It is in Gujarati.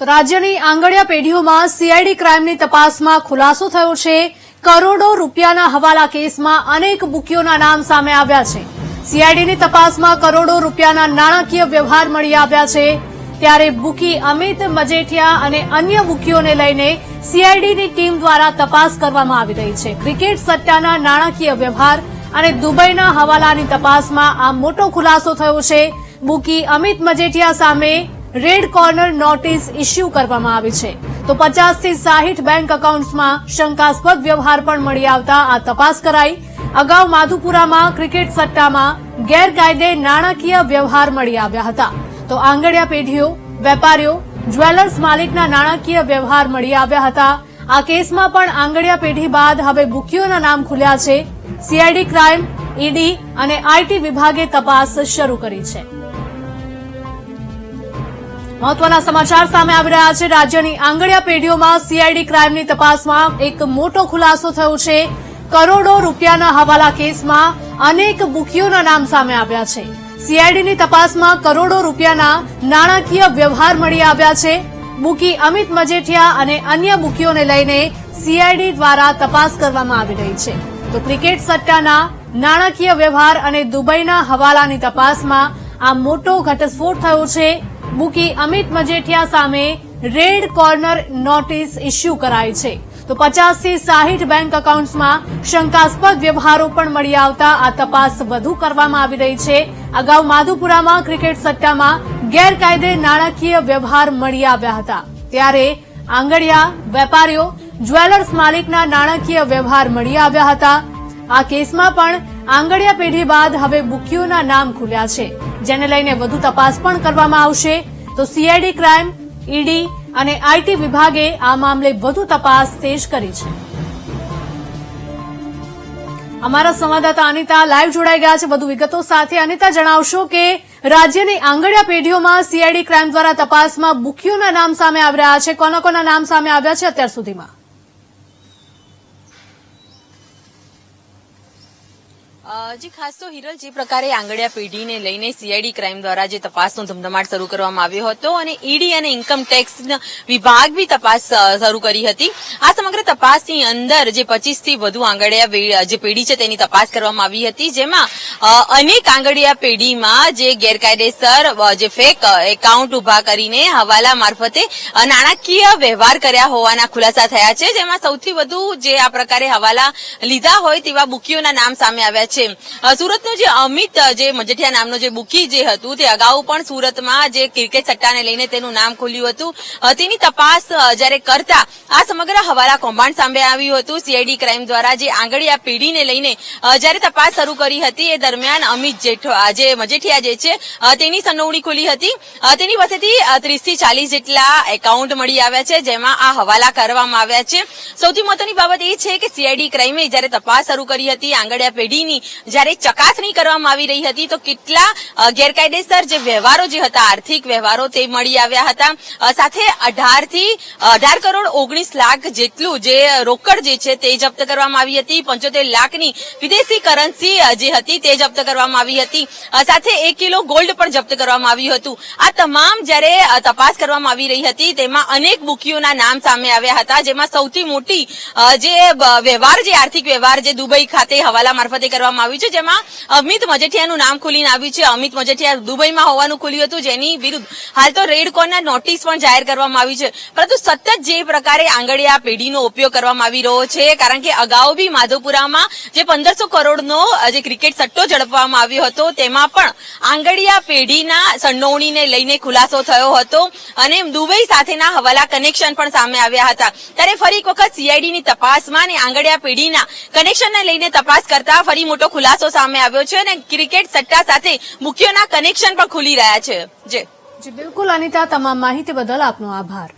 તો રાજ્યની આંગડિયા પેઢીઓમાં સીઆઈડી ક્રાઇમની તપાસમાં ખુલાસો થયો છે. કરોડો રૂપિયાના હવાલા કેસમાં અનેક બુકીઓના નામ સામે આવ્યા છે. સીઆઈડીની તપાસમાં કરોડો રૂપિયાના નાણાકીય વ્યવહાર મળી આવ્યા છે. ત્યારે બુકી અમિત મજેઠિયા અને અન્ય બુકીઓને લઈને સીઆઈડીની ટીમ દ્વારા તપાસ કરવામાં આવી રહી છે. ક્રિકેટ સટ્ટાના નાણાકીય વ્યવહાર અને દુબઈના હવાલાની તપાસમાં આ મોટો ખુલાસો થયો છે. બુકી અમિત મજેઠિયા સામે રેડ કોર્નર નોટિસ ઇસ્યુ કરવામાં આવી છે. તો પચાસથી સાહીઠ બેંક એકાઉન્ટ્સમાં શંકાસ્પદ વ્યવહાર પણ મળી આવતા આ તપાસ કરાઈ. અગાઉ માધુપુરામાં ક્રિકેટ સટ્ટામાં ગેરકાયદે નાણાકીય વ્યવહાર મળી આવ્યા હતા. તો આંગડિયા પેઢીઓ, વેપારીઓ, જ્વેલર્સ માલિકના નાણાકીય વ્યવહાર મળી આવ્યા હતા. આ કેસમાં પણ આંગડિયા પેઢી બાદ હવે બુકીઓના નામ ખુલ્યા છે. સીઆઈડી ક્રાઇમ ઈડી અને આઈટી વિભાગે તપાસ શરૂ કરી છે. મહત્વના સમાચાર સામે આવી રહ્યા છે. રાજ્યની આંગળીયા પેઢીઓમાં સીઆઈડી ક્રાઇમની તપાસમાં એક મોટો ખુલાસો થયો છે. કરોડો રૂપિયાના હવાલા કેસમાં અનેક બુકીઓના નામ સામે આવ્યા છે. સીઆઈડીની તપાસમાં કરોડો રૂપિયાના નાણાકીય વ્યવહાર મળી આવ્યા છે. બુકી અમિત મજેઠિયા અને અન્ય બુકીઓને લઈને સીઆઈડી દ્વારા તપાસ કરવામાં આવી રહી છે. તો ક્રિકેટ સટ્ટાના નાણાકીય વ્યવહાર અને દુબઈના હવાલાની તપાસમાં આ મોટો ઘટસ્ફોટ થયો છે. બુકી અમિત મજેઠિયા સામે રેડ કોર્નર નોટિસ ઇસ્યુ કરાઈ છે. તો પચાસથી સાહીઠ બેંક એકાઉન્ટ્સમાં શંકાસ્પદ વ્યવહારો પણ મળી આવતા આ તપાસ વધુ કરવામાં આવી રહી છે. અગાઉ માધુપુરામાં ક્રિકેટ સટ્ટામાં ગેરકાયદે નાણાકીય વ્યવહાર મળી આવ્યા હતા. ત્યારે આંગડિયા વેપારીઓ, જ્વેલર્સ માલિકના નાણાકીય વ્યવહાર મળી આવ્યા હતા. આ કેસમાં પણ આંગડિયા પેઢી બાદ હવે બુકીઓના નામ ખુલ્યા છે. જેને લઈને વધુ તપાસ પણ કરવામાં આવશે. તો સીઆઈડી ક્રાઇમ ઈડી અને આઈટી વિભાગે આ મામલે વધુ તપાસ તેજ કરી છે. અમારા સંવાદદાતા અનિતા લાઈવ જોડાઈ ગયા છે. વધુ વિગતો સાથે અનિતા, જણાવશો કે રાજ્યની આંગડિયા પેઢીઓમાં સીઆઈડી ક્રાઇમ દ્વારા તપાસમાં બુકીઓના નામ સામે આવી રહ્યા છે. કોના કોના નામ સામે આવ્યા છે અત્યાર સુધીમાં? જી ખાસ તો હિરલ જે પ્રકારે આંગળિયા પેઢીને લઈને સીઆઈડી ક્રાઇમ દ્વારા જે તપાસનો ધમધમાટ શરૂ કરવામાં આવ્યો હતો અને ઈડી અને ઇન્કમ ટેક્સ વિભાગ બી તપાસ શરૂ કરી હતી. આ સમગ્ર તપાસની અંદર જે પચીસથી વધુ આંગળિયા જે પેઢી છે તેની તપાસ કરવામાં આવી હતી, જેમાં અનેક આંગડિયા પેઢીમાં જે ગેરકાયદેસર જે ફેક એકાઉન્ટ ઊભા કરીને હવાલા મારફતે નાણાકીય વ્યવહાર કર્યા હોવાના ખુલાસા થયા છે, જેમાં સૌથી વધુ જે આ પ્રકારે હવાલા લીધા હોય તેવા બુકીઓના નામ સામે આવ્યા છે. અ, સુરતનો જે અમિત જે મજેઠિયા નામનો જે બુકી જે હતું તે અગાઉ પણ સુરતમાં જે ક્રિકેટ સટ્ટાને લઈને તેનું નામ ખુલ્યું હતું. તેની તપાસ જ્યારે કરતા આ સમગ્ર હવાલા કૌભાંડ સામે આવ્યું હતું. સીઆઈડી ક્રાઇમ દ્વારા જે આંગળીયા પેઢીને લઈને જયારે તપાસ શરૂ કરી હતી એ દરમિયાન અમિત જેઠો જે મજેઠિયા જે છે તેની સંડોવણી ખુલી હતી. તેની પાસેથી ત્રીસથી ચાલીસ જેટલા એકાઉન્ટ મળી આવ્યા છે જેમાં આ હવાલા કરવામાં આવ્યા છે. સૌથી મહત્વની બાબત એ છે કે સીઆઈડી ક્રાઇમે જ્યારે તપાસ શરૂ કરી હતી આંગળીયા પેઢીની જ્યારે ચકાસણી કરવામાં આવી રહી હતી તો કેટલા ગેરકાયદેસર જે વ્યવહારો જે હતા, આર્થિક વ્યવહારો તે મળી આવ્યા હતા. સાથે અઢારથી અઢાર કરોડ ઓગણીસ લાખ જેટલું જે રોકડ જે છે તે જપ્ત કરવામાં આવી હતી. પંચોતેર લાખની વિદેશી કરન્સી જે હતી તે જપ્ત કરવામાં આવી હતી. સાથે એક કિલો ગોલ્ડ પણ જપ્ત કરવામાં આવ્યું હતું. આ તમામ જ્યારે તપાસ કરવામાં આવી રહી હતી, તેમાં અનેક બુકીઓના નામ સામે આવ્યા હતા, જેમાં સૌથી મોટી જે વ્યવહાર, જે આર્થિક વ્યવહાર, જે દુબઈ ખાતે હવાલા મારફતે કરવામાં આવ્યું છે, જેમાં અમિત મજેઠિયાનું નામ ખુલીને આવ્યું છે. અમિત મજેઠિયા દુબઈમાં હોવાનું ખુલ્યું હતું, જેની વિરુદ્ધ હાલ તો રેડ કોર્નર નોટિસ પણ જાહેર કરવામાં આવી છે. પરંતુ સતત જે પ્રકારે આંગળીયા પેઢીનો ઉપયોગ કરવામાં આવી રહ્યો છે, કારણ કે અગાઉ બી માધવપુરામાં જે પંદરસો કરોડનો જે ક્રિકેટ સટ્ટો ઝડપવામાં આવ્યો હતો, તેમાં પણ આંગળીયા પેઢીના સંડોવણીને લઈને ખુલાસો થયો હતો અને દુબઈ સાથેના હવાલા કનેક્શન પણ સામે આવ્યા હતા. ત્યારે ફરી એક વખત સીઆઈડીની તપાસમાં અને આંગળીયા પેઢીના કનેક્શનને લઈને તપાસ કરતા ફરી મોટો ખુલાસો સામે આવ્યો છે અને ક્રિકેટ સટ્ટા સાથે મુખ્યના કનેક્શન પણ ખુલી રહ્યા છે. જે, બિલકુલ અનિતા, તમામ માહિતી બદલ આપનો આભાર.